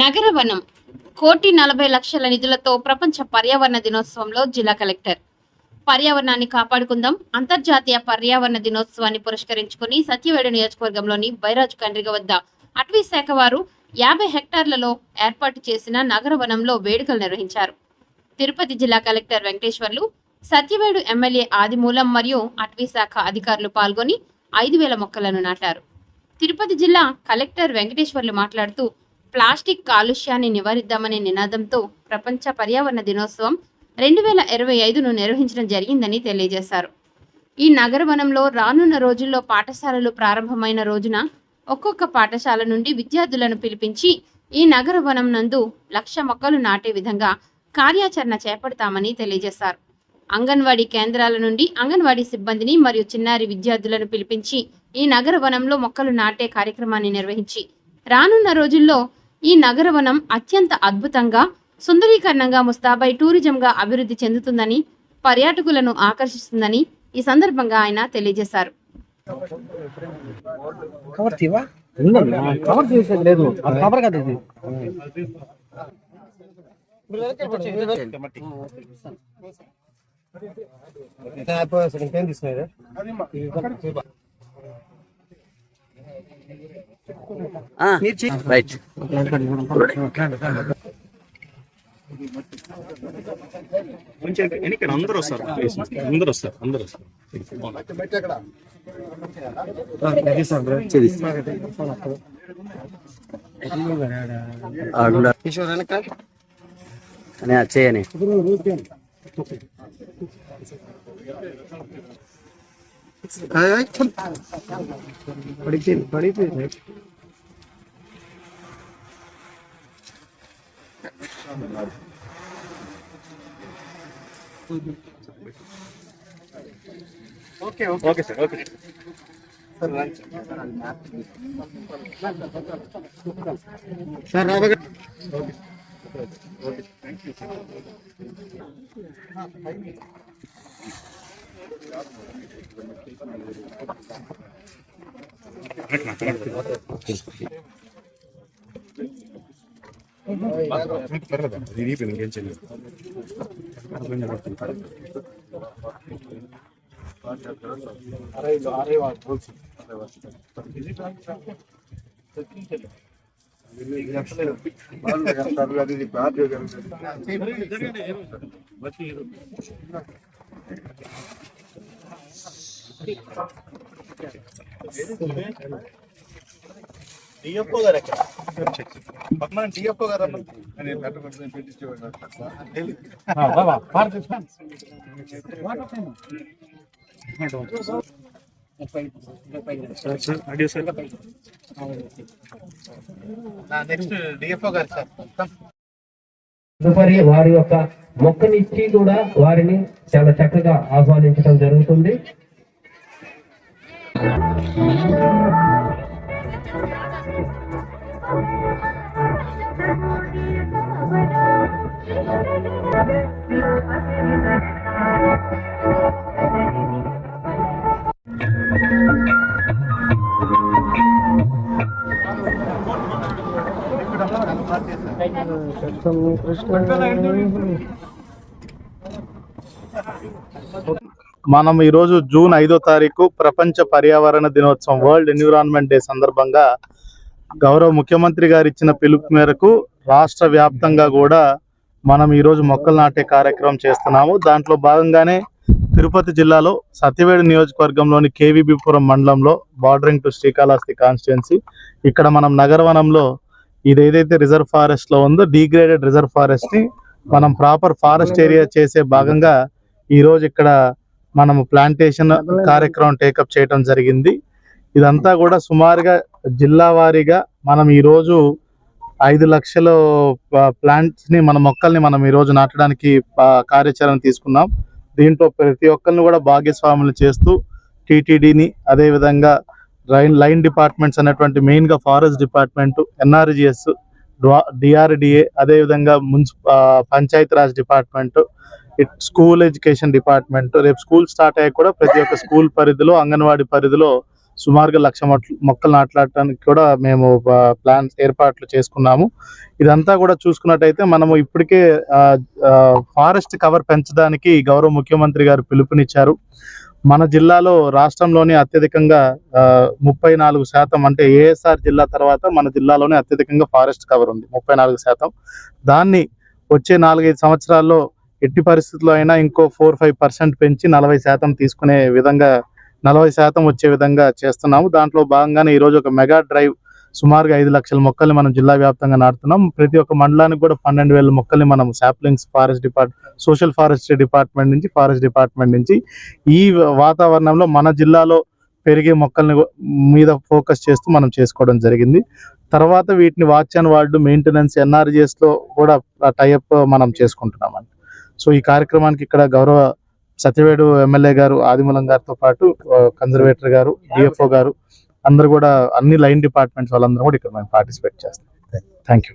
నగర వనం కోటి నలభై లక్షల నిధులతో ప్రపంచ పర్యావరణ దినోత్సవంలో జిల్లా కలెక్టర్. పర్యావరణాన్ని కాపాడుకుందాం. అంతర్జాతీయ పర్యావరణ దినోత్సవాన్ని పురస్కరించుకుని సత్యవేడు నియోజకవర్గంలోని బైరాజు కండ్రిగ వద్ద అటవీ శాఖ వారు యాభై హెక్టార్లలో ఏర్పాటు చేసిన నగర వనంలో వేడుకలు నిర్వహించారు. తిరుపతి జిల్లా కలెక్టర్ వెంకటేశ్వర్లు సత్యవేడు ఎమ్మెల్యే ఆదిమూలం మరియు అటవీ శాఖ అధికారులు పాల్గొని ఐదు వేల మొక్కలను నాటారు. తిరుపతి జిల్లా కలెక్టర్ వెంకటేశ్వర్లు మాట్లాడుతూ ప్లాస్టిక్ కాలుష్యాన్ని నివారిద్దామనే నినాదంతో ప్రపంచ పర్యావరణ దినోత్సవం రెండు వేల ఇరవై ఐదును నిర్వహించడం జరిగిందని తెలియజేశారు. ఈ నగర వనంలో రానున్న రోజుల్లో పాఠశాలలు ప్రారంభమైన రోజున ఒక్కొక్క పాఠశాల నుండి విద్యార్థులను పిలిపించి ఈ నగర వనం నందు లక్ష మొక్కలు నాటే విధంగా కార్యాచరణ చేపడతామని తెలియజేశారు. అంగన్వాడీ కేంద్రాల నుండి అంగన్వాడీ సిబ్బందిని మరియు చిన్నారి విద్యార్థులను పిలిపించి ఈ నగర వనంలో మొక్కలు నాటే కార్యక్రమాన్ని నిర్వహించి రానున్న రోజుల్లో ఈ నగరవనం అత్యంత అద్భుతంగా సుందరీకరణంగా ముస్తాబై టూరిజంగా అభివృద్ధి చెందుతుందని పర్యాటకులను ఆకర్షిస్తుందని ఈ సందర్భంగా ఆయన తెలియజేశారు కవర్ రైట్. ఎన్నికలు అందరూ వస్తారు. అందరూ వస్తారు. అందరూ వస్తారు. படிப்பேன் படிப்பேன் okay okay okay sir okay sir okay okay thank you sir sir రాబోయే ఇది ఇంకేం చేయలేదు డిఎఫ్ఓ గారు ఎక్కడ పక్కన డిఎఫ్ఓ గారు అని పెట్టించేవాడు నెక్స్ట్ డిఎఫ్ఓ గారు సార్. తదుపరి వారి యొక్క మొక్కనిచ్చి కూడా వారిని చాలా చక్కగా ఆహ్వానించడం జరుగుతుంది. మనం ఈ రోజు జూన్ ఐదో తారీఖు ప్రపంచ పర్యావరణ దినోత్సవం వరల్డ్ ఎన్విరాన్మెంట్ డే సందర్భంగా గౌరవ ముఖ్యమంత్రి గారు ఇచ్చిన పిలుపు మేరకు రాష్ట్ర వ్యాప్తంగా కూడా మనం ఈరోజు మొక్కలు నాటే కార్యక్రమం చేస్తున్నాము. దాంట్లో భాగంగానే తిరుపతి జిల్లాలో సత్యవేడు నియోజకవర్గంలోని కేవీబీపురం మండలంలో బార్డరింగ్ టు శ్రీకాళహస్తి కాన్స్టిట్యున్సీ ఇక్కడ మనం నగరవనంలో ఇది ఏదైతే రిజర్వ్ ఫారెస్ట్లో ఉందో డిగ్రేడెడ్ రిజర్వ్ ఫారెస్ట్ని మనం ప్రాపర్ ఫారెస్ట్ ఏరియా చేసే భాగంగా ఈ రోజు ఇక్కడ మనం ప్లాంటేషన్ కార్యక్రమం టేకప్ చేయడం జరిగింది. ఇదంతా కూడా సుమారుగా జిల్లా వారీగా మనం ఈ రోజు ఐదు లక్షల ప్లాంట్స్ని మన మొక్కల్ని మనం ఈ రోజు నాటడానికి కార్యాచరణ తీసుకున్నాం. దీంట్లో ప్రతి ఒక్కరిని కూడా భాగస్వాములు చేస్తూ టీటీడీని అదే విధంగా లైన్ లైన్ డిపార్ట్మెంట్స్ అనేటువంటి మెయిన్గా ఫారెస్ట్ డిపార్ట్మెంట్ ఎన్ఆర్జిఎస్ డిఆర్డిఏ అదే విధంగా మున్సి Panchayatiraj Raj department school education department. రేపు స్కూల్ స్టార్ట్ అయ్యాక కూడా ప్రతి ఒక్క స్కూల్ పరిధిలో అంగన్వాడీ పరిధిలో సుమారుగా లక్ష మొక్కలు నాటడానికి కూడా మేము ప్లాన్ ఏర్పాట్లు చేసుకున్నాము. ఇదంతా కూడా చూసుకున్నట్టయితే మనము ఇప్పటికే ఫారెస్ట్ కవర్ పెంచడానికి గౌరవ ముఖ్యమంత్రి గారు పిలుపునిచ్చారు. మన జిల్లాలో రాష్ట్రంలోనే అత్యధికంగా ముప్పై నాలుగు శాతం అంటే ఏఎస్ఆర్ జిల్లా తర్వాత మన జిల్లాలోనే అత్యధికంగా ఫారెస్ట్ కవర్ ఉంది ముప్పై నాలుగు శాతం. దాన్ని వచ్చే నాలుగైదు సంవత్సరాల్లో ఎట్టి పరిస్థితుల్లో అయినా ఇంకో ఫోర్ ఫైవ్ పర్సెంట్ పెంచి నలభై శాతం తీసుకునే విధంగా నలభై శాతం వచ్చే విధంగా చేస్తున్నాము. దాంట్లో భాగంగానే ఈరోజు ఒక మెగా డ్రైవ్ సుమారుగా ఐదు లక్షల మొక్కల్ని మనం జిల్లా వ్యాప్తంగా నాటుతున్నాం. ప్రతి ఒక్క మండలానికి కూడా పన్నెండు వేల మొక్కల్ని మనం saplings forest depart social forestry department నుంచి ఫారెస్ట్ డిపార్ట్మెంట్ నుంచి ఈ వాతావరణంలో మన జిల్లాలో పెరిగే మొక్కల్ని మీద ఫోకస్ చేస్తూ మనం చేసుకోవడం జరిగింది. తర్వాత వీటిని వాచ్ అండ్ వార్డు మెయింటెనెన్స్ ఎన్ఆర్జిఎస్లో కూడా టైఅప్ మనం చేసుకుంటున్నాం సో ఈ కార్యక్రమానికి ఇక్కడ గౌరవ సత్యవేడు ఎమ్మెల్యే గారు ఆదిమూలం గారితో పాటు కన్జర్వేటర్ గారు డిఎఫ్ఓ గారు అందరు కూడా అన్ని లైన్ డిపార్ట్మెంట్స్ వాళ్ళందరూ కూడా ఇక్కడ మేము పార్టిసిపేట్ చేస్తాం. Thank you